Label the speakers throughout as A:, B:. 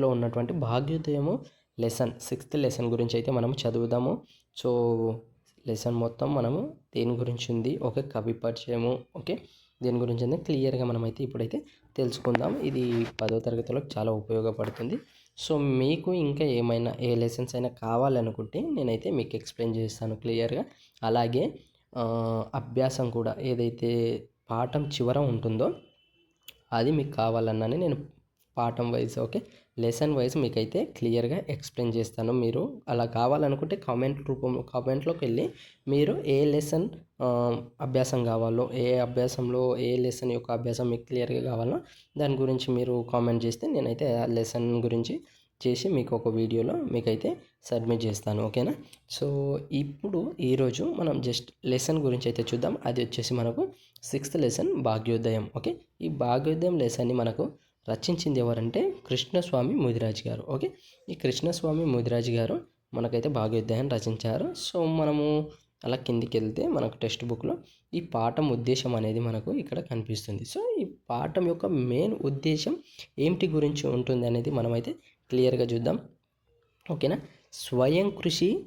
A: బుక్లో ఉన్నటువంటి భాగ్యోదయము lesson sixth lesson గురించి అయితే మనం చదువుదాము. సో లెసన్ మొత్తం మనము దేని గురించి ఉంది? ఓకే కవి పరిచయము ఓకే? దీని గురించి అయితే క్లియర్గా మనమైతే ఇప్పుడైతే తెలుసుకుందాం ఇది పదో తరగతిలో చాలా ఉపయోగపడుతుంది. సో మీకు ఇంకా ఏమైనా ఏ లెసన్స్ అయినా కావాలనుకుంటే నేనైతే మీకు ఎక్స్ప్లెయిన్ చేస్తాను క్లియర్గా. అలాగే అభ్యాసం కూడా ఏదైతే పాఠం చివర ఉంటుందో అది మీకు కావాలన్నానే నేను పాఠం వైజ్ ఓకే? లెసన్ వైజ్ మీకైతే క్లియర్గా ఎక్స్ప్లెయిన్ చేస్తాను. మీరు అలా కావాలనుకుంటే కామెంట్ రూపంలో కామెంట్లోకి వెళ్ళి మీరు ఏ లెసన్ అభ్యాసం కావాలో ఏ అభ్యాసంలో ఏ లెసన్ యొక్క అభ్యాసం మీకు క్లియర్గా కావాలో దాని గురించి మీరు కామెంట్ చేస్తే నేనైతే ఆ లెసన్ గురించి చేసి మీకు ఒక వీడియోలో మీకైతే సబ్మిట్ చేస్తాను. ఓకేనా? సో ఇప్పుడు ఈరోజు మనం జస్ట్ లెసన్ గురించి అయితే చూద్దాం. అది వచ్చేసి మనకు సిక్స్త్ లెసన్ భాగ్యోదయం. ఓకే? ఈ భాగ్యోదయం లెసన్ని మనకు రచించింది ఎవరంటే కృష్ణస్వామి ముదిరాజ్ గారు. ఓకే? ఈ కృష్ణస్వామి ముదిరాజ్ గారు మనకైతే భాగ్యోదయం రచించారు. సో మనము అలా కిందికి వెళ్తే మనకు టెక్స్ట్ బుక్లో ఈ పాఠం ఉద్దేశం అనేది మనకు ఇక్కడ కనిపిస్తుంది. సో ఈ పాఠం యొక్క మెయిన్ ఉద్దేశం ఏమిటి గురించి ఉంటుంది అనేది మనమైతే క్లియర్గా చూద్దాం. ఓకేనా? స్వయం కృషి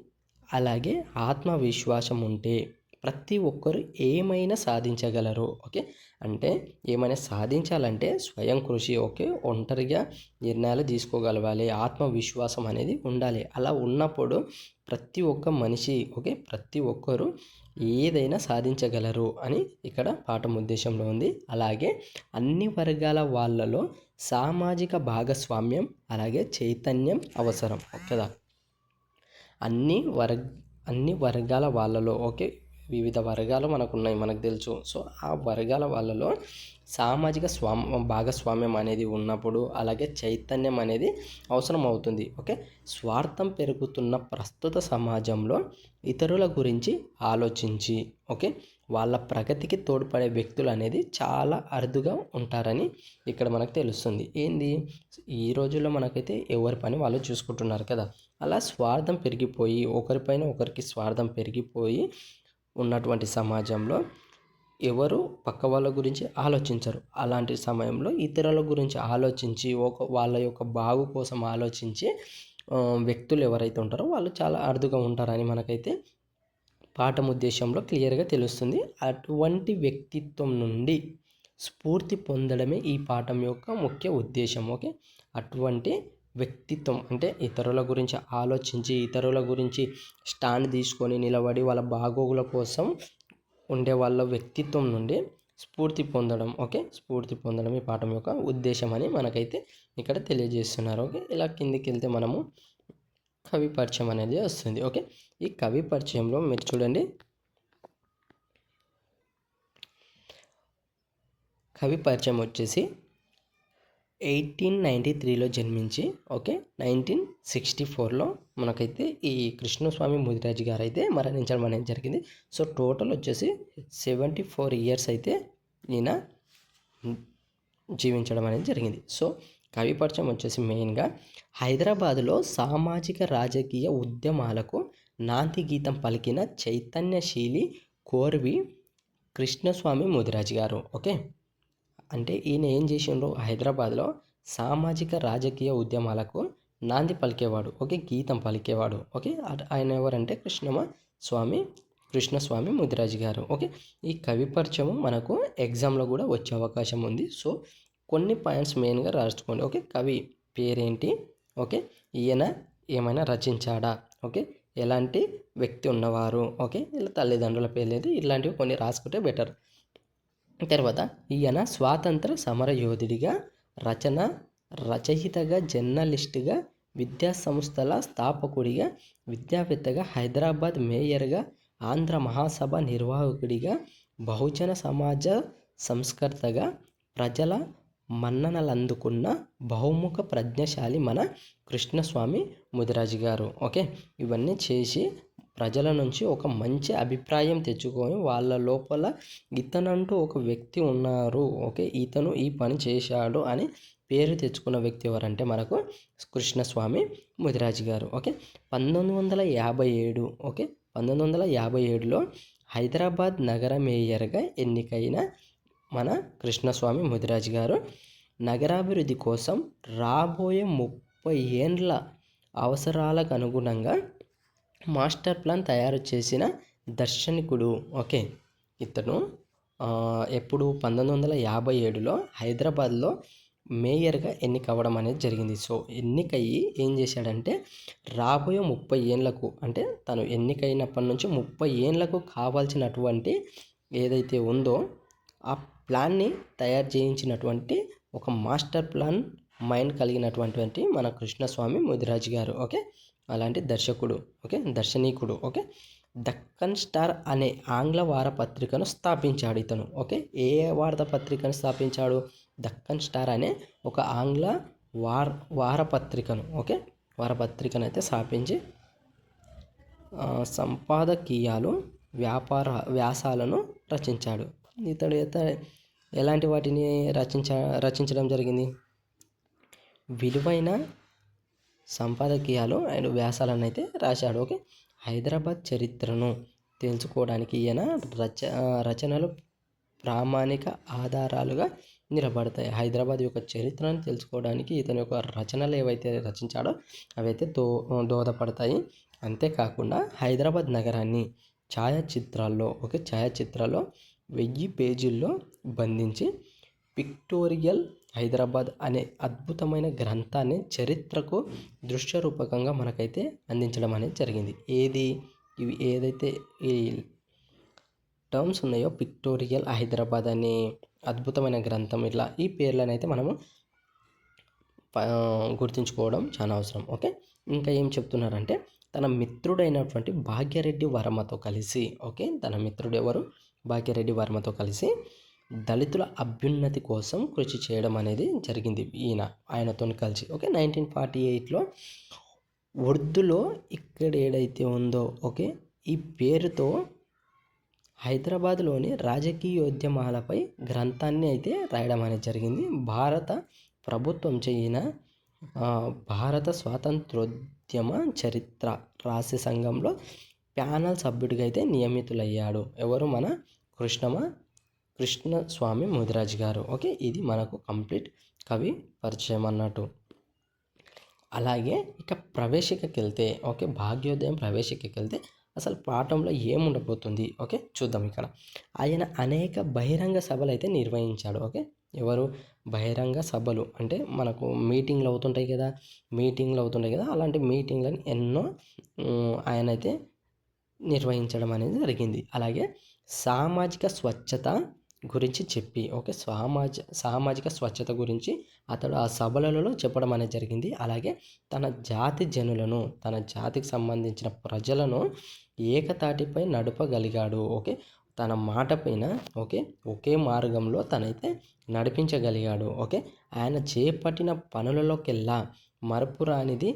A: అలాగే ఆత్మవిశ్వాసం ఉంటే. ప్రతి ఒక్కరు ఏమైనా సాధించగలరు ఓకే? అంటే ఏమైనా సాధించాలంటే స్వయం కృషి ఓకే? ఒంటరిగా నిర్ణయాలు తీసుకోగలగాలి ఆత్మవిశ్వాసం అనేది ఉండాలి. అలా ఉన్నప్పుడు ప్రతి ఒక్క మనిషి ఓకే? ప్రతి ఒక్కరు ఏదైనా సాధించగలరు అని ఇక్కడ పాఠం ఉద్దేశంలో ఉంది. అలాగే అన్ని వర్గాల వాళ్ళలో సామాజిక భాగస్వామ్యం అలాగే చైతన్యం అవసరం కదా అన్ని వర్గ అన్ని వర్గాల వాళ్ళలో ఓకే? వివిధ వర్గాలు మనకు ఉన్నాయి మనకు తెలుసు. సో ఆ వర్గాల వాళ్ళలో సామాజిక స్వామ భాగస్వామ్యం అనేది ఉన్నప్పుడు అలాగే చైతన్యం అనేది అవసరం అవుతుంది ఓకే? స్వార్థం పెరుగుతున్న ప్రస్తుత సమాజంలో ఇతరుల గురించి ఆలోచించి ఓకే? వాళ్ళ ప్రగతికి తోడ్పడే వ్యక్తులు అనేది చాలా అరుదుగా ఉంటారని ఇక్కడ మనకు తెలుస్తుంది. ఏంది? ఈ రోజుల్లో మనకైతే ఎవరి పని వాళ్ళు చూసుకుంటున్నారు కదా? అలా స్వార్థం పెరిగిపోయి ఒకరిపైన ఒకరికి స్వార్థం పెరిగిపోయి ఉన్నటువంటి సమాజంలో ఎవరు పక్క వాళ్ళ గురించి ఆలోచించరు. అలాంటి సమయంలో ఇతరుల గురించి ఆలోచించి ఒక వాళ్ళ యొక్క బాగు కోసం ఆలోచించి వ్యక్తులు ఎవరైతే ఉంటారో వాళ్ళు చాలా అరుదుగా ఉంటారని మనకైతే పాఠం ఉద్దేశంలో క్లియర్గా తెలుస్తుంది. అటువంటి వ్యక్తిత్వం నుండి స్ఫూర్తి పొందడమే ఈ పాఠం యొక్క ముఖ్య ఉద్దేశం. ఓకే? అటువంటి వ్యక్తిత్వం అంటే ఇతరుల గురించి ఆలోచించి ఇతరుల గురించి స్టాండ్ తీసుకొని నిలబడి వాళ్ళ బాగోగుల కోసం ఉండే వాళ్ళ వ్యక్తిత్వం నుండి స్ఫూర్తి పొందడం ఓకే? స్ఫూర్తి పొందడం ఈ పాఠం యొక్క ఉద్దేశం అని మనకైతే ఇక్కడ తెలియజేస్తున్నారు ఓకే? ఇలా కిందికి వెళ్తే మనము కవి పరిచయం అనేది వస్తుంది ఓకే? ఈ కవి పరిచయంలో మీరు చూడండి. కవి పరిచయం వచ్చేసి ఎయిటీన్ నైంటీ త్రీలో జన్మించి ఓకే నైన్టీన్ సిక్స్టీ ఫోర్లో మనకైతే ఈ కృష్ణస్వామి ముదిరాజు గారు అయితే మరణించడం అనేది జరిగింది. సో టోటల్ వచ్చేసి సెవెంటీ ఫోర్ ఇయర్స్ అయితే ఈయన జీవించడం అనేది జరిగింది. సో కవిపరిచయం వచ్చేసి మెయిన్గా హైదరాబాదులో సామాజిక రాజకీయ ఉద్యమాలకు నాంది గీతం పలికిన చైతన్యశీలి కోర్వి కృష్ణస్వామి ముదిరాజు గారు ఓకే. అంటే ఈయన ఏం చేసిండ్రు హైదరాబాద్లో సామాజిక రాజకీయ ఉద్యమాలకు నాంది పలికేవాడు. ఓకే గీతం పలికేవాడు. ఓకే ఆయన ఎవరంటే కృష్ణమ స్వామి కృష్ణస్వామి ముదిరాజు గారు. ఓకే ఈ కవి పరిచయం మనకు ఎగ్జామ్లో కూడా వచ్చే అవకాశం ఉంది. సో కొన్ని పాయింట్స్ మెయిన్గా రాసుకోండి. ఓకే కవి పేరేంటి? ఓకే ఈయన ఏమైనా రచించాడా? ఓకే ఎలాంటి వ్యక్తి ఉన్నవారు? ఓకే ఇలా తల్లిదండ్రుల పేర్లేదు ఇలాంటివి కొన్ని రాసుకుంటే బెటర్. తర్వాత ఈయన స్వాతంత్ర సమరయోధుడిగా రచన రచయితగా జర్నలిస్టుగా విద్యా సంస్థల స్థాపకుడిగా విద్యావేత్తగా హైదరాబాద్ మేయర్గా ఆంధ్ర మహాసభ నిర్వాహకుడిగా బహుజన సమాజ సంస్కర్తగా ప్రజల మన్ననలందుకున్న బహుముఖ ప్రజ్ఞశాలి మన కృష్ణస్వామి ముదిరాజు గారు ఓకే? ఇవన్నీ చేసి ప్రజల నుంచి ఒక మంచి అభిప్రాయం తెచ్చుకొని వాళ్ళ లోపల ఇతనంటూ ఒక వ్యక్తి ఉన్నారు ఓకే ఇతను ఈ పని చేశాడు అని పేరు తెచ్చుకున్న వ్యక్తి ఎవరంటే మనకు కృష్ణస్వామి ముదిరాజు గారు ఓకే. పంతొమ్మిది వందల యాభై ఏడు ఓకే. పంతొమ్మిది వందల యాభై ఏడులో హైదరాబాద్ నగర మేయర్గా ఎన్నికైన మన కృష్ణస్వామి ముదిరాజు గారు నగరాభివృద్ధి కోసం రాబోయే ముప్పై ముప్పై ఏండ్ల అవసరాలకు అనుగుణంగా మాస్టర్ ప్లాన్ తయారు చేసిన దర్శనికుడు. ఓకే. ఇతను ఎప్పుడు పంతొమ్మిది వందల యాభై ఏడులో హైదరాబాద్లో మేయర్గా ఎన్నికవ్వడం అనేది జరిగింది. సో ఎన్నికయ్యి ఏం చేశాడంటే రాబోయే ముప్పై ఏళ్ళకు అంటే తను ఎన్నికైనప్పటి నుంచి ముప్పై ఏళ్ళకు కావాల్సినటువంటి ఏదైతే ఉందో ఆ ప్లాన్ని తయారు చేయించినటువంటి ఒక మాస్టర్ ప్లాన్ మైండ్ కలిగినటువంటి మన కృష్ణస్వామి ముదిరాజు గారు. ఓకే. అలాంటి దర్శకుడు ఓకే? దర్శనీకుడు ఓకే? దక్కన్ స్టార్ అనే ఆంగ్ల వారపత్రికను స్థాపించాడు ఇతను ఓకే? ఏ వార్తాపత్రికను స్థాపించాడు? దక్కన్ స్టార్ అనే ఒక ఆంగ్ల వార వారపత్రికను ఓకే? వారపత్రికను అయితే స్థాపించి సంపాదకీయాలు వ్యాపార వ్యాసాలను రచించాడు. ఇతడు ఎలాంటి వాటిని రచించ రచించడం జరిగింది? విలువైన సంపాదకీయాలు అండ్ వ్యాసాలను అయితే రాశాడు. ఓకే? హైదరాబాద్ చరిత్రను తెలుసుకోవడానికి ఈయన రచ రచనలు ప్రామాణిక ఆధారాలుగా నిలబడతాయి. హైదరాబాద్ యొక్క చరిత్రను తెలుసుకోవడానికి ఇతని యొక్క రచనలు ఏవైతే రచించాడో అవైతే దో దోహదపడతాయి. అంతేకాకుండా హైదరాబాద్ నగరాన్ని ఛాయాచిత్రాల్లో ఒక ఛాయాచిత్రాల్లో వెయ్యి పేజీల్లో బంధించి పిక్టోరియల్ హైదరాబాద్ అనే అద్భుతమైన గ్రంథాన్ని చరిత్రకు దృశ్య రూపకంగా మనకైతే అందించడం అనేది జరిగింది. ఏది? ఇవి ఏదైతే ఈ టర్మ్స్ ఉన్నాయో పిక్టోరియల్ హైదరాబాద్ అనే అద్భుతమైన గ్రంథం ఇట్లా ఈ పేర్లను అయితే మనము గుర్తుంచుకోవడం చాలా అవసరం. ఓకే? ఇంకా ఏం చెప్తున్నారంటే తన మిత్రుడైనటువంటి భాగ్యరెడ్డి వర్మతో కలిసి ఓకే? తన మిత్రుడు ఎవరు? భాగ్యరెడ్డి వర్మతో కలిసి దళితుల అభ్యున్నతి కోసం కృషి చేయడం అనేది జరిగింది ఈయన ఆయనతో కలిసి. ఓకే నైన్టీన్ ఫార్టీ ఎయిట్లో ఉర్దూలో ఇక్కడ ఏదైతే ఉందో ఓకే ఈ పేరుతో హైదరాబాద్లోని రాజకీయోద్యమాలపై గ్రంథాన్ని అయితే రాయడం అనేది జరిగింది. భారత ప్రభుత్వం చేయిన భారత స్వాతంత్రోద్యమ చరిత్ర రాసే సంఘంలో ప్యానల్ సభ్యుడిగా అయితే నియమితులయ్యాడు. ఎవరు? మన కృష్ణమ కృష్ణస్వామి ముదిరాజ్ గారు. ఓకే ఇది మనకు కంప్లీట్ కవి పరిచయం అన్నట్టు. అలాగే ఇక ప్రవేశికకి వెళ్తే ఓకే భాగ్యోదయం ప్రవేశికకి వెళ్తే అసలు పాఠంలో ఏముండబోతుంది? ఓకే చూద్దాం ఇక్కడ. ఆయన అనేక బహిరంగ సభలు అయితే నిర్వహించాడు. ఓకే ఎవరు? బహిరంగ సభలు. అంటే మనకు మీటింగ్లు అవుతుంటాయి కదా మీటింగ్లు అవుతుంటాయి కదా అలాంటి మీటింగ్లను ఎన్నో ఆయన అయితే నిర్వహించడం అనేది జరిగింది. అలాగే సామాజిక స్వచ్ఛత గురించి చెప్పి ఓకే సామాజ సామాజిక స్వచ్ఛత గురించి అతడు ఆ సభలలో చెప్పడం అనేది జరిగింది. అలాగే తన జాతి జనులను తన జాతికి సంబంధించిన ప్రజలను ఏకతాటిపై నడపగలిగాడు ఓకే. తన మాట పైన ఓకే ఒకే మార్గంలో తనైతే నడిపించగలిగాడు ఓకే. ఆయన చేపట్టిన పనులలోకెల్లా మరపురానిది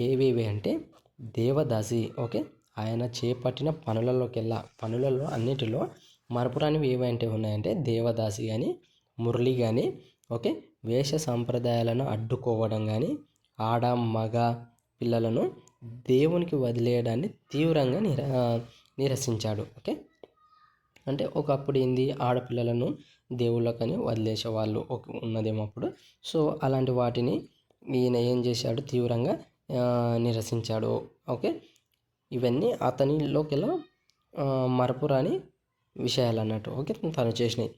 A: ఏవేవి అంటే దేవదాసి ఓకే. ఆయన చేపట్టిన పనులలోకెల్లా పనులలో అన్నిటిలో మరపురానివి ఏవంటే ఉన్నాయంటే దేవదాసి కానీ మురళి కానీ ఓకే? వేష సాంప్రదాయాలను అడ్డుకోవడం కానీ ఆడ మగ పిల్లలను దేవునికి వదిలేయడాన్ని తీవ్రంగా నిర నిరసించాడు ఓకే? అంటే ఒకప్పుడు ఏంది? ఆడపిల్లలను దేవుళ్ళకని వదిలేసేవాళ్ళు ఒక ఉన్నదేమో అప్పుడు. సో అలాంటి వాటిని ఈయన ఏం చేశాడు? తీవ్రంగా నిరసించాడు ఓకే? ఇవన్నీ అతనిలోకెలా మరపురాని విషయాలు అన్నట్టు ఓకే తను చేసినాయి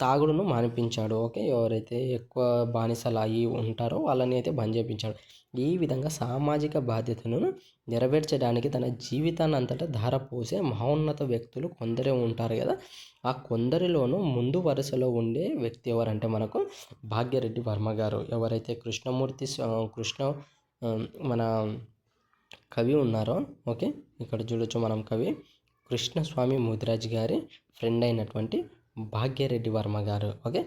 A: తాగుడును మానిపించాడు. ఓకే ఎవరైతే ఎక్కువ బానిసలు అయ్యి ఉంటారో వాళ్ళని అయితే బంద్ చేయించాడు ఈ విధంగా సామాజిక బాధ్యతను నెరవేర్చడానికి తన జీవితాన్ని అంతటా ధారపోసే మహోన్నత వ్యక్తులు కొందరే ఉంటారు కదా. ఆ కొందరిలోనూ ముందు వరుసలో ఉండే వ్యక్తి ఎవరంటే మనకు భాగ్యరెడ్డి వర్మ గారు. ఎవరైతే కృష్ణమూర్తి కృష్ణ మన కవి ఉన్నారో ఓకే ఇక్కడ చూడొచ్చు మనం కవి. కృష్ణస్వామి ముదిరాజ్ గారి ఫ్రెండ్ అయినటువంటి భాగ్యరెడ్డి వర్మ గారు. ఓకే?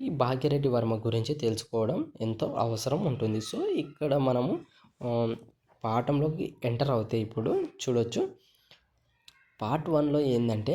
A: ఈ భాగ్యరెడ్డి వర్మ గురించి తెలుసుకోవడం ఎంతో అవసరం ఉంటుంది. సో ఇక్కడ మనము పాఠంలోకి ఎంటర్ అవుతే ఇప్పుడు చూడొచ్చు. పార్ట్ వన్లో ఏంటంటే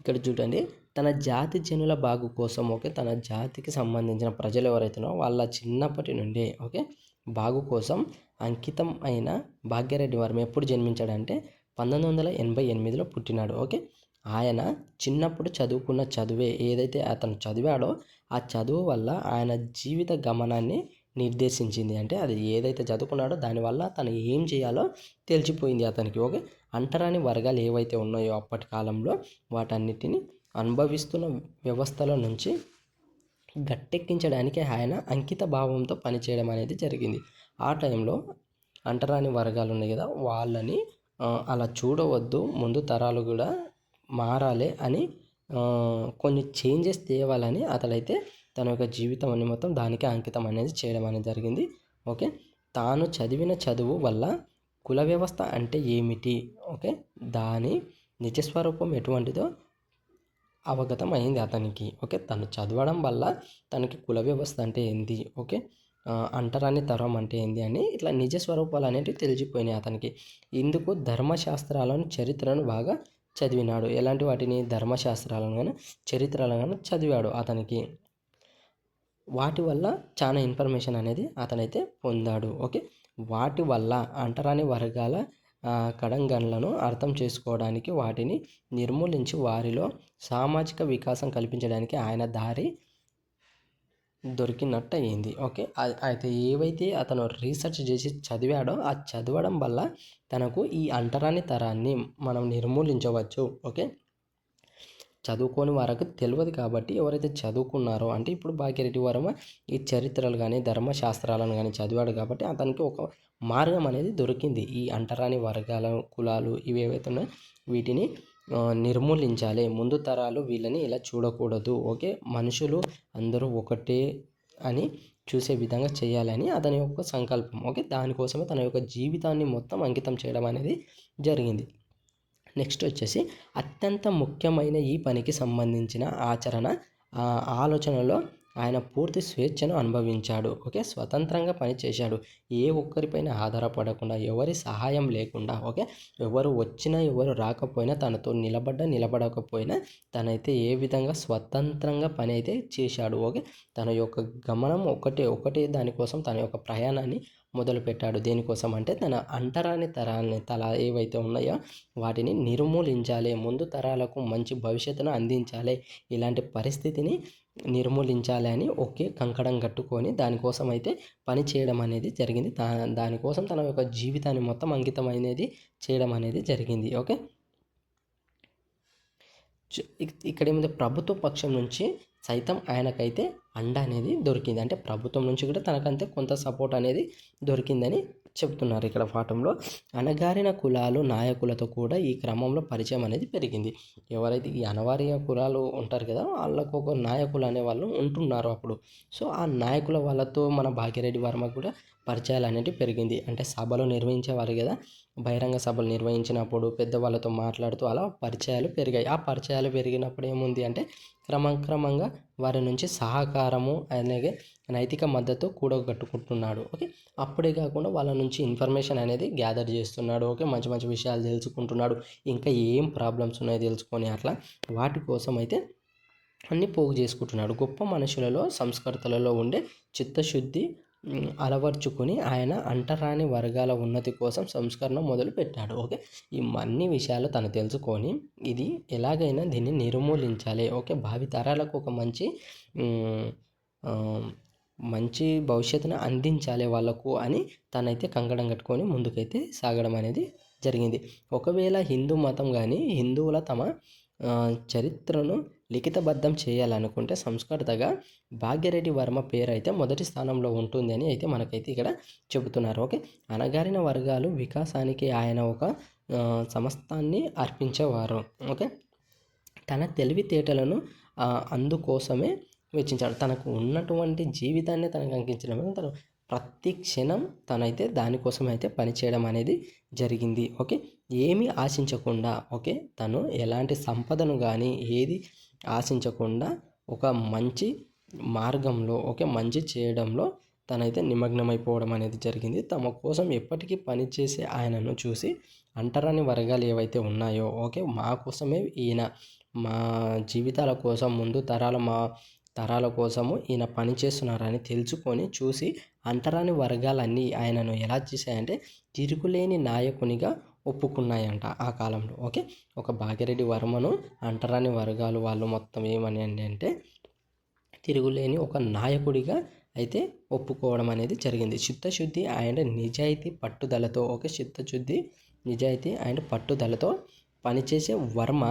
A: ఇక్కడ చూడండి. తన జాతి జనుల బాగు కోసం ఓకే? తన జాతికి సంబంధించిన ప్రజలు ఎవరైతేనో వాళ్ళ చిన్నప్పటి నుండి ఓకే? బాగు కోసం అంకితం అయిన భాగ్యరెడ్డి వర్మ ఎప్పుడు జన్మించాడంటే పంతొమ్మిది వందల ఎనభై ఎనిమిదిలో పుట్టినాడు ఓకే? ఆయన చిన్నప్పుడు చదువుకున్న చదువే ఏదైతే అతను చదివాడో ఆ చదువు వల్ల ఆయన జీవిత గమనాన్ని నిర్దేశించింది. అంటే అది ఏదైతే చదువుకున్నాడో దానివల్ల తను ఏం చేయాలో తెలిసిపోయింది అతనికి ఓకే? అంటరాని వర్గాలు ఏవైతే ఉన్నాయో అప్పటి కాలంలో వాటన్నిటిని అనుభవిస్తున్న వ్యవస్థల నుంచి గట్టెక్కించడానికి ఆయన అంకిత భావంతో పనిచేయడం అనేది జరిగింది. ఆ టైంలో అంటరాని వర్గాలు ఉన్నాయి కదా వాళ్ళని అలా చూడవద్దు ముందు తరాలు కూడా మారాలి అని కొన్ని చేంజెస్ తేవాలని అతడైతే తన యొక్క జీవితం అని మొత్తం దానికే అంకితం అనేది చేయడం అనేది జరిగింది. ఓకే? తాను చదివిన చదువు వల్ల కుల వ్యవస్థ అంటే ఏమిటి? ఓకే? దాని నిజస్వరూపం ఎటువంటిదో అవగతం అయింది అతనికి. ఓకే? తను చదవడం వల్ల తనకి కుల వ్యవస్థ అంటే ఏంది? ఓకే? అంటరాని తరం అంటే ఏంటి అని ఇట్లా నిజ స్వరూపాలు అనేటివి తెలిసిపోయినాయి అతనికి. ఇందుకు ధర్మశాస్త్రాలను చరిత్రను బాగా చదివినాడు. ఎలాంటి వాటిని? ధర్మశాస్త్రాలను కానీ చరిత్రలను కానీ చదివాడు అతనికి. వాటి వల్ల చాలా ఇన్ఫర్మేషన్ అనేది అతనైతే పొందాడు. ఓకే? వాటి వల్ల అంటరాని వర్గాల కడంగన్లను అర్థం చేసుకోవడానికి వాటిని నిర్మూలించి వారిలో సామాజిక వికాసం కల్పించడానికి ఆయన దారి దొరికినట్టు అయ్యింది ఓకే అయితే ఏవైతే అతను రీసెర్చ్ చేసి చదివాడో ఆ చదవడం వల్ల తనకు ఈ అంటరాని తరాన్ని మనం నిర్మూలించవచ్చు. ఓకే? చదువుకోని వారికి తెలియదు కాబట్టి ఎవరైతే చదువుకున్నారో అంటే ఇప్పుడు భాగ్యరెడ్డి వర్మ ఈ చరిత్రలు కానీ ధర్మశాస్త్రాలను కానీ చదివాడు కాబట్టి అతనికి ఒక మార్గం అనేది దొరికింది. ఈ అంటరాని వర్గాల కులాలు ఇవి ఏవైతే ఉన్నాయో వీటిని నిర్మూలించాలి. ముందు తరాలు వీళ్ళని ఇలా చూడకూడదు. ఓకే? మనుషులు అందరూ ఒకటే అని చూసే విధంగా చేయాలని అతని యొక్క సంకల్పం. ఓకే? దానికోసమే తన యొక్క జీవితాన్ని మొత్తం అంకితం చేయడం అనేది జరిగింది. నెక్స్ట్ వచ్చేసి అత్యంత ముఖ్యమైన ఈ పనికి సంబంధించిన ఆచరణ ఆలోచనలో ఆయన పూర్తి స్వేచ్ఛను అనుభవించాడు. ఓకే? స్వతంత్రంగా పనిచేశాడు. ఏ ఒక్కరిపైన ఆధారపడకుండా ఎవరి సహాయం లేకుండా ఓకే? ఎవరు వచ్చినా ఎవరు రాకపోయినా తనతో నిలబడ్డ నిలబడకపోయినా తనైతే ఏ విధంగా స్వతంత్రంగా పని అయితే చేశాడు. ఓకే? తన యొక్క గమనం ఒకటే ఒకటే దానికోసం తన యొక్క ప్రయాణాన్ని మొదలుపెట్టాడు. దేనికోసం అంటే తన అంటరాని తరాన్ని తల ఏవైతే ఉన్నాయో వాటిని నిర్మూలించాలి. ముందు తరాలకు మంచి భవిష్యత్తును అందించాలి. ఇలాంటి పరిస్థితిని నిర్మూలించాలి అని ఒకే కంకణం కట్టుకొని దానికోసం అయితే పని చేయడం అనేది జరిగింది. దా దానికోసం తన యొక్క జీవితాన్ని మొత్తం అంకితం అనేది చేయడం అనేది జరిగింది. ఓకే? ఇక్కడ ఏముంది ప్రభుత్వ పక్షం నుంచి సైతం ఆయనకైతే అండ అనేది దొరికింది. అంటే ప్రభుత్వం నుంచి కూడా తనకంతే కొంత సపోర్ట్ అనేది దొరికిందని చెప్తున్నారు ఇక్కడ పాఠంలో. అణగారిన కులాలు నాయకులతో కూడా ఈ క్రమంలో పరిచయం అనేది పెరిగింది. ఎవరైతే ఈ అనవారియ కులాలు ఉంటారు కదా వాళ్ళకు ఒక నాయకులు అనే వాళ్ళు ఉంటున్నారు అప్పుడు. సో ఆ నాయకుల వాళ్ళతో మన భాగ్యరెడ్డి వర్మ కూడా పరిచయాలు అనేవి పెరిగింది. అంటే సభలు నిర్వహించేవారు కదా బహిరంగ సభలు నిర్వహించినప్పుడు పెద్దవాళ్ళతో మాట్లాడుతూ అలా పరిచయాలు పెరిగాయి. ఆ పరిచయాలు పెరిగినప్పుడు ఏముంది అంటే క్రమక్రమంగా వారి నుంచి సహకారము అలాగే నైతిక మద్దతు కూడగట్టుకుంటున్నాడు. ఓకే? అప్పుడే కాకుండా వాళ్ళ నుంచి ఇన్ఫర్మేషన్ అనేది గ్యాదర్ చేస్తున్నాడు. ఓకే? మంచి మంచి విషయాలు తెలుసుకుంటున్నాడు. ఇంకా ఏం ప్రాబ్లమ్స్ ఉన్నాయో తెలుసుకొని అట్లా వాటి కోసం అయితే అన్ని పోగు చేసుకుంటున్నాడు. గొప్ప మనుషులలో సంస్కృతులలో ఉండే చిత్తశుద్ధి అలవర్చుకుని ఆయన అంటరాని వర్గాల ఉన్నతి కోసం సంస్కరణ మొదలుపెట్టాడు. ఓకే? ఈ అన్ని విషయాలు తను తెలుసుకొని ఇది ఎలాగైనా దీన్ని నిర్మూలించాలి. ఓకే? భావితరాలకు ఒక మంచి మంచి భవిష్యత్తును అందించాలి వాళ్ళకు అని తనైతే కంకణం కట్టుకొని ముందుకైతే సాగడం అనేది జరిగింది. ఒకవేళ హిందూ మతం కానీ హిందువుల తమ చరిత్రను లిఖితబద్ధం చేయాలనుకుంటే సంస్కృతగా భాగ్యరెడ్డి వర్మ పేరు అయితే మొదటి స్థానంలో ఉంటుంది అని అయితే మనకైతే ఇక్కడ చెబుతున్నారు. ఓకే? అనగారిన వర్గాలు వికాసానికి ఆయన ఒక సమస్తాన్ని అర్పించేవారు. ఓకే? తన తెలివితేటలను అందుకోసమే వెచ్చించాడు. తనకు ఉన్నటువంటి జీవితాన్ని తనకు అంకించడం తను ప్రతి క్షణం తనైతే దానికోసం అయితే పనిచేయడం అనేది జరిగింది. ఓకే? ఏమీ ఆశించకుండా ఓకే? తను ఎలాంటి సంపదను కానీ ఏది ఆశించకుండా ఒక మంచి మార్గంలో ఓకే? మంచి చేయడంలో తనైతే నిమగ్నమైపోవడం అనేది జరిగింది. తమ కోసం ఎప్పటికీ పనిచేసే ఆయనను చూసి అంటరాని వర్గాలు ఏవైతే ఉన్నాయో ఓకే? మా కోసమే ఈయన మా జీవితాల కోసం ముందు తరాల మా తరాల కోసము ఈయన పనిచేస్తున్నారని తెలుసుకొని చూసి అంటరాని వర్గాలన్నీ ఆయనను ఎలా చేశాయంటే తిరుగులేని నాయకునిగా ఒప్పుకున్నాయంట ఆ కాలంలో. ఓకే? ఒక భాగ్యరెడ్డి వర్మను అంటరాని వర్గాలు వాళ్ళు మొత్తం ఏమని అంటే తిరుగులేని ఒక నాయకుడిగా అయితే ఒప్పుకోవడం అనేది జరిగింది. చిత్తశుద్ధి అండ్ నిజాయితీ పట్టుదలతో ఒక చిత్తశుద్ధి నిజాయితీ అండ్ పట్టుదలతో పనిచేసే వర్మ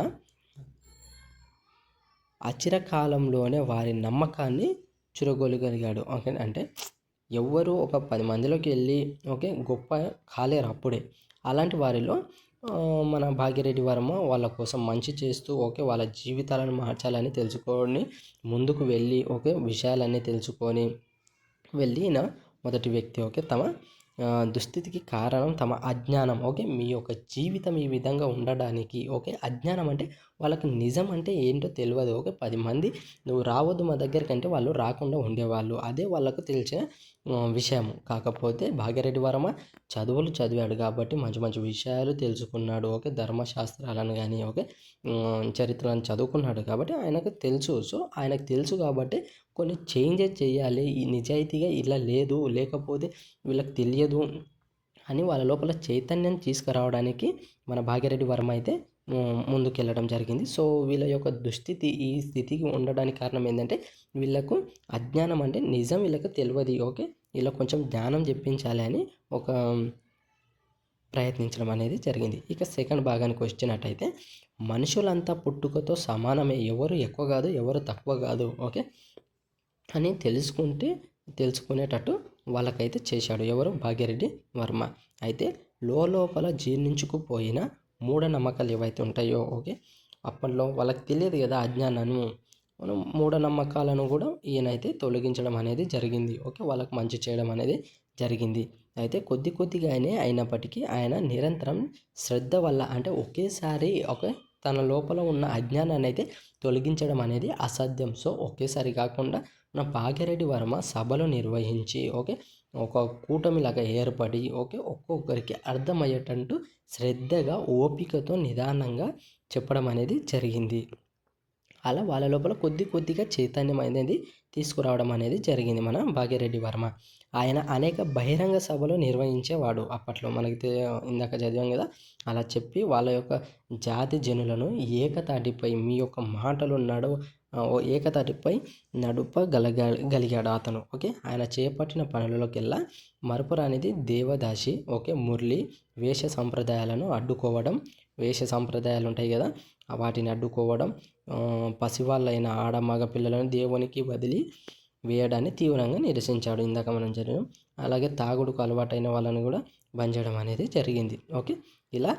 A: అచిరకాలంలోనే వారి నమ్మకాన్ని చురగొలగలిగాడు. ఓకే అంటే ఎవ్వరు ఒక పది మందిలోకి వెళ్ళి ఓకే గొప్ప కాలేరు అప్పుడే. అలాంటి వారిలో మన భాగ్యరెడ్డి వర్మ వాళ్ళ కోసం మంచి చేస్తూ ఓకే వాళ్ళ జీవితాలను మార్చాలని తెలుసుకొని ముందుకు వెళ్ళి ఓకే విషయాలన్నీ తెలుసుకొని వెళ్ళిన మొదటి వ్యక్తి ఓకే తమ దుస్థితికి కారణం తమ అజ్ఞానం. ఓకే? మీ యొక్క జీవితం ఈ విధంగా ఉండడానికి ఓకే? అజ్ఞానం అంటే వాళ్ళకి నిజం అంటే ఏంటో తెలియదు ఓకే? పది మంది నువ్వు రావద్దు మా దగ్గరికి అంటే వాళ్ళు రాకుండా ఉండేవాళ్ళు. అదే వాళ్ళకు తెలిసిన విషయం. కాకపోతే భాగ్యరెడ్డి వర్మ చదువులు చదివాడు కాబట్టి మంచి మంచి విషయాలు తెలుసుకున్నాడు ఓకే? ధర్మశాస్త్రాలను కానీ ఓకే? చరిత్రను చదువుకున్నాడు కాబట్టి ఆయనకు తెలుసు. సో ఆయనకు తెలుసు కాబట్టి కొన్ని చేంజెస్ చేయాలి. ఈ నిజాయితీగా ఇలా లేదు. లేకపోతే వీళ్ళకి తెలియదు అని వాళ్ళ లోపల చైతన్యం తీసుకురావడానికి మన భాగ్యరెడ్డి వర్మ అయితే ముందుకెళ్ళడం జరిగింది. సో వీళ్ళ యొక్క దుస్థితి ఈ స్థితికి ఉండడానికి కారణం ఏంటంటే వీళ్ళకు అజ్ఞానం అంటే నిజం వీళ్ళకి తెలియదు. ఓకే? వీళ్ళకి కొంచెం జ్ఞానం చెప్పించాలి అని ఒక ప్రయత్నించడం అనేది జరిగింది. ఇక సెకండ్ భాగానికి వచ్చినట్టయితే మనుషులంతా పుట్టుకతో సమానమే. ఎవరు ఎక్కువ కాదు ఎవరు తక్కువ కాదు. ఓకే? అని తెలుసుకుంటే తెలుసుకునేటట్టు వాళ్ళకైతే చేశాడు ఎవరు? భాగ్యరెడ్డి వర్మ. అయితే లోపల జీర్ణించుకుపోయిన మూఢనమ్మకాలు ఏవైతే ఉంటాయో ఓకే అప్పట్లో వాళ్ళకి తెలియదు కదా అజ్ఞానము. మనం మూఢనమ్మకాలను కూడా ఈయనైతే తొలగించడం అనేది జరిగింది. ఓకే వాళ్ళకి మంచి చేయడం అనేది జరిగింది. అయితే కొద్ది కొద్దిగానే అయినప్పటికీ ఆయన నిరంతరం శ్రద్ధ వల్ల అంటే ఒకేసారి ఒక తన లోపల ఉన్న అజ్ఞానాన్ని అయితే తొలగించడం అనేది అసాధ్యం. సో ఒకేసారి కాకుండా నా భాగ్యరెడ్డి వర్మ సభలు నిర్వహించి ఓకే ఒక కూటమిలాగా ఏర్పడి ఓకే ఒక్కొక్కరికి అర్థమయ్యేటట్టు శ్రద్ధగా ఓపికతో నిదానంగా చెప్పడం అనేది జరిగింది. అలా వాళ్ళ లోపల కొద్ది కొద్దిగా చైతన్యం అనేది తీసుకురావడం అనేది జరిగింది మన భాగ్యరెడ్డి వర్మ. ఆయన అనేక బహిరంగ సభలు నిర్వహించేవాడు అప్పట్లో. మనకి ఇందాక చదివాం కదా అలా చెప్పి వాళ్ళ యొక్క జాతి జనులను ఏకతాటిపై మీ యొక్క మాటలు నడవ ఏకతాటిపై నడుపగలగా గలిగాడు అతను. ఓకే? ఆయన చేపట్టిన పనులలోకెల్లా మరపురానిది దేవదాసి. ఓకే? మురళి వేష సంప్రదాయాలను అడ్డుకోవడం. వేష సంప్రదాయాలు ఉంటాయి కదా వాటిని అడ్డుకోవడం. పసివాళ్ళైన ఆడ మగ పిల్లలను దేవునికి వదిలి వేయడాన్ని తీవ్రంగా నిరసించాడు ఇందాక మనం జరిగిన. అలాగే తాగుడుకు అలవాటైన వాళ్ళని కూడా బంద్ చేయడం అనేది జరిగింది. ఓకే? ఇలా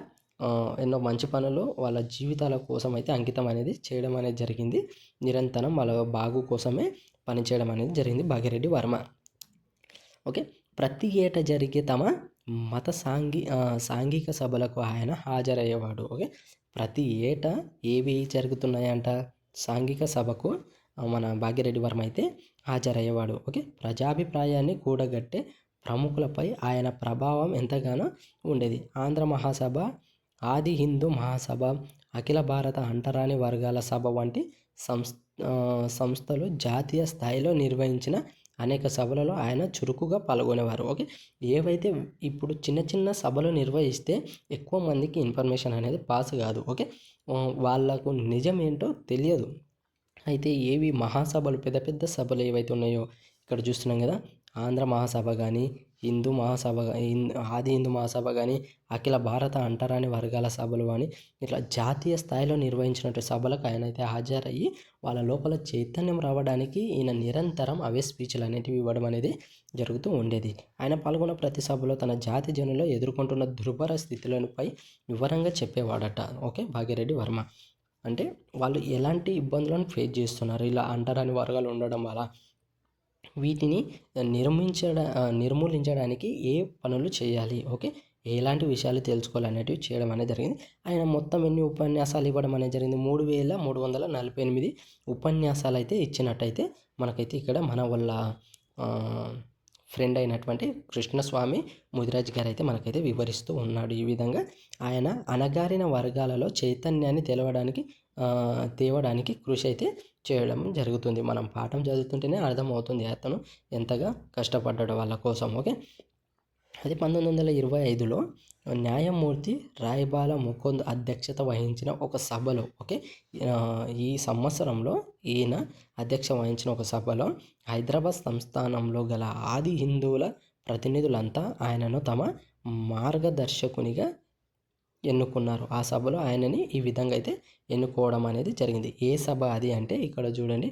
A: ఎన్నో మంచి పనులు వాళ్ళ జీవితాల కోసం అయితే అంకితం అనేది చేయడం అనేది జరిగింది. నిరంతరం వాళ్ళ బాగు కోసమే పనిచేయడం అనేది జరిగింది భాగ్యరెడ్డి వర్మ. ఓకే? ప్రతి ఏటా జరిగే తమ మత సాంఘి సాంఘిక సభలకు ఆయన హాజరయ్యేవాడు. ఓకే? ప్రతి ఏటా ఏవి జరుగుతున్నాయంట? సాంఘిక సభకు మన భాగ్యరెడ్డి వర్మ అయితే హాజరయ్యేవాడు. ఓకే? ప్రజాభిప్రాయాన్ని కూడగట్టే ప్రముఖులపై ఆయన ప్రభావం ఎంతగానో ఉండేది. ఆంధ్ర మహాసభ ఆది హిందూ మహాసభ అఖిల భారత అంటరాని వర్గాల సభ వంటి సంస్ సంస్థలు జాతీయ స్థాయిలో నిర్వహించిన అనేక సభలలో ఆయన చురుకుగా పాల్గొనేవారు. ఓకే? ఏవైతే ఇప్పుడు చిన్న చిన్న సభలు నిర్వహిస్తే ఎక్కువ మందికి ఇన్ఫర్మేషన్ అనేది పాస్ కాదు. ఓకే? వాళ్ళకు నిజం ఏంటో తెలియదు. అయితే ఏవి మహాసభలు పెద్ద పెద్ద సభలు ఏవైతే ఉన్నాయో ఇక్కడ చూస్తున్నాం కదా ఆంధ్ర మహాసభ కానీ హిందూ మహాసభ ఆది హిందూ మహాసభ కానీ అఖిల భారత అంటరాని వర్గాల సభలు కానీ ఇట్లా జాతీయ స్థాయిలో నిర్వహించినటువంటి సభలకు ఆయన అయితే హాజరయ్యి వాళ్ళ లోపల చైతన్యం రావడానికి ఈయన నిరంతరం అవే స్పీచ్లు అనేటివి ఇవ్వడం అనేది జరుగుతూ ఉండేది. ఆయన పాల్గొన్న ప్రతి సభలో తన జాతి జనులు ఎదుర్కొంటున్న దుర్భర స్థితులపై వివరంగా చెప్పేవాడట. ఓకే భాగ్యరెడ్డి వర్మ. అంటే వాళ్ళు ఎలాంటి ఇబ్బందులను ఫేస్ చేస్తున్నారు? ఇలా అంటరాని వర్గాలు ఉండడం వల్ల వీటిని నిర్మించడ నిర్మూలించడానికి ఏ పనులు చేయాలి? ఓకే? ఎలాంటి విషయాలు తెలుసుకోవాలి అనేటివి చేయడం అనేది జరిగింది. ఆయన మొత్తం ఎన్ని ఉపన్యాసాలు ఇవ్వడం అనేది జరిగింది? మూడు వేల మూడు వందల నలభై ఎనిమిది ఉపన్యాసాలు అయితే ఇచ్చినట్టయితే మనకైతే ఇక్కడ మన వల్ల ఫ్రెండ్ అయినటువంటి కృష్ణస్వామి ముదిరాజ్ గారు అయితే మనకైతే వివరిస్తూ ఉన్నాడు ఈ విధంగా. ఆయన అణగారిన వర్గాలలో చైతన్యాన్ని తెలవడానికి తేవడానికి కృషి అయితే చేయడం జరుగుతుంది. మనం పాఠం చదువుతుంటేనే అర్థమవుతుంది అతను ఎంతగా కష్టపడ్డాడు వాళ్ళ కోసం. ఓకే? అది పంతొమ్మిది వందల ఇరవై ఐదులో న్యాయమూర్తి రాయబాల ముకుంద్ అధ్యక్షత వహించిన ఒక సభలో ఓకే? ఈ సంవత్సరంలో ఈయన అధ్యక్ష వహించిన ఒక సభలో హైదరాబాద్ సంస్థానంలో గల ఆది హిందువుల ప్రతినిధులంతా ఆయనను తమ మార్గదర్శకునిగా ఎన్నుకున్నారు. ఆ సభలో ఆయనని ఈ విధంగా అయితే ఎన్నుకోవడం అనేది జరిగింది. ఏ సభ అది అంటే ఇక్కడ చూడండి.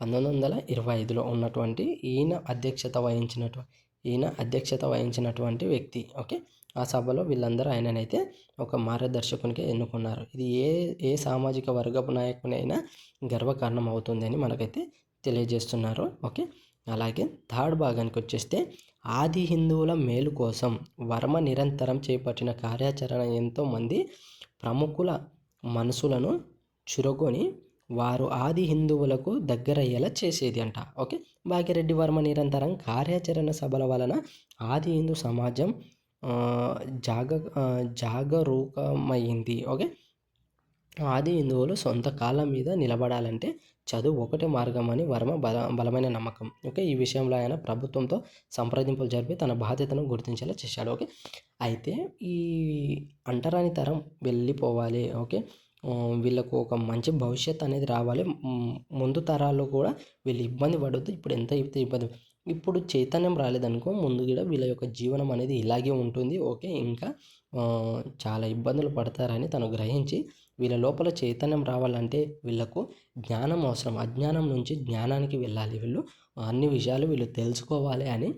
A: పంతొమ్మిది వందల ఇరవై ఐదులో ఉన్నటువంటి ఈయన అధ్యక్షత వహించినటు ఈయన అధ్యక్షత వహించినటువంటి వ్యక్తి ఓకే? ఆ సభలో వీళ్ళందరూ ఆయననైతే ఒక మార్గదర్శకునిగా ఎన్నుకున్నారు. ఇది ఏ ఏ సామాజిక వర్గపు నాయకునైనా గర్వకారణం అవుతుందని మనకైతే తెలియజేస్తున్నారు ఓకే? అలాగే థర్డ్ భాగానికి వచ్చేస్తే ఆది హిందువుల మేలు కోసం వర్మ నిరంతరం చేపట్టిన కార్యాచరణ ఎంతోమంది ప్రముఖుల మనసులను చురగొని వారు ఆది హిందువులకు దగ్గరయ్యేలా చేసేది అంట. ఓకే? భాగ్యరెడ్డి వర్మ నిరంతరం కార్యాచరణ సభల వలన ఆది హిందూ సమాజం జాగ జాగరూకమైంది ఓకే? ఆది హిందువులు సొంత కాళ్ళ మీద నిలబడాలంటే చదువు ఒకటే మార్గం అని వర్మ బల బలమైన నమ్మకం. ఓకే ఈ విషయంలో ఆయన ప్రభుత్వంతో సంప్రదింపులు జరిపి తన బాధ్యతను గుర్తించేలా చేశాడు. ఓకే అయితే ఈ అంటరాని తరం వెళ్ళిపోవాలి. ఓకే వీళ్ళకు ఒక మంచి భవిష్యత్ అనేది రావాలి. ముందు తరాల్లో కూడా వీళ్ళు ఇబ్బంది పడద్దు. ఇప్పుడు ఎంత అయితే ఇబ్బంది. ఇప్పుడు చైతన్యం రాలేదనుకో ముందు కూడా వీళ్ళ యొక్క జీవనం అనేది ఇలాగే ఉంటుంది. ఓకే ఇంకా చాలా ఇబ్బందులు పడతారని తను గ్రహించి వీళ్ళ లోపల చైతన్యం రావాలంటే వీళ్ళకు జ్ఞానం అవసరం. అజ్ఞానం నుంచి జ్ఞానానికి వెళ్ళాలి వీళ్ళు. అన్ని విషయాలు వీళ్ళు తెలుసుకోవాలి అని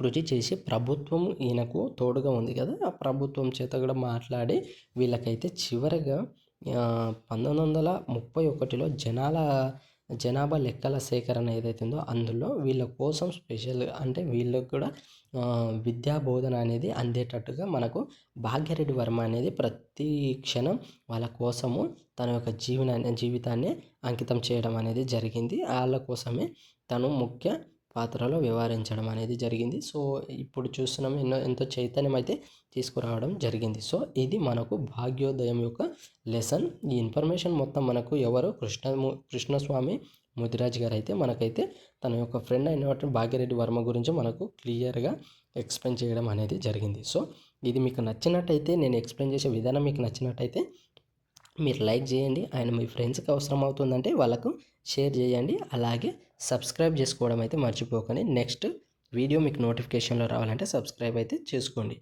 A: కృషి చేసి ప్రభుత్వం ఈయనకు తోడుగా ఉంది కదా. ఆ ప్రభుత్వం చేత కూడా మాట్లాడి వీళ్ళకైతే చివరిగా పంతొమ్మిది వందల ముప్పై ఒకటిలో జనాల జనాభా లెక్కల సేకరణ ఏదైతే ఉందో అందులో వీళ్ళ కోసం స్పెషల్ అంటే వీళ్ళకు కూడా విద్యా బోధన అనేది అందేటట్టుగా మనకు భాగ్యరెడ్డి వర్మ అనేది ప్రతి క్షణం వాళ్ళ కోసము తన యొక్క జీవనాన్ని జీవితాన్ని అంకితం చేయడం అనేది జరిగింది. వాళ్ళ కోసమే తను ముఖ్య పాత్రలో వ్యవహరించడం అనేది జరిగింది. సో ఇప్పుడు చూస్తున్నాం ఎన్నో ఎంతో చైతన్యం అయితే తీసుకురావడం జరిగింది. సో ఇది మనకు భాగ్యోదయం యొక్క లెసన్. ఈ ఇన్ఫర్మేషన్ మొత్తం మనకు ఎవరు? కృష్ణ కృష్ణస్వామి ముదిరాజ్ గారు అయితే మనకైతే తన యొక్క ఫ్రెండ్ అయినటువంటి భాగ్యరెడ్డి వర్మ గురించి మనకు క్లియర్గా ఎక్స్ప్లెయిన్ చేయడం అనేది జరిగింది. సో ఇది మీకు నచ్చినట్టయితే నేను ఎక్స్ప్లెయిన్ చేసే విధానం మీకు నచ్చినట్టయితే మీరు లైక్ చేయండి. అండ్ మీ ఫ్రెండ్స్కి అవసరం అవుతుందంటే వాళ్ళకు షేర్ చేయండి. అలాగే సబ్స్క్రైబ్ చేసుకోవడం అయితే మర్చిపోకండి. నెక్స్ట్ వీడియో మీకు నోటిఫికేషన్లో రావాలంటే సబ్స్క్రైబ్ అయితే చేసుకోండి.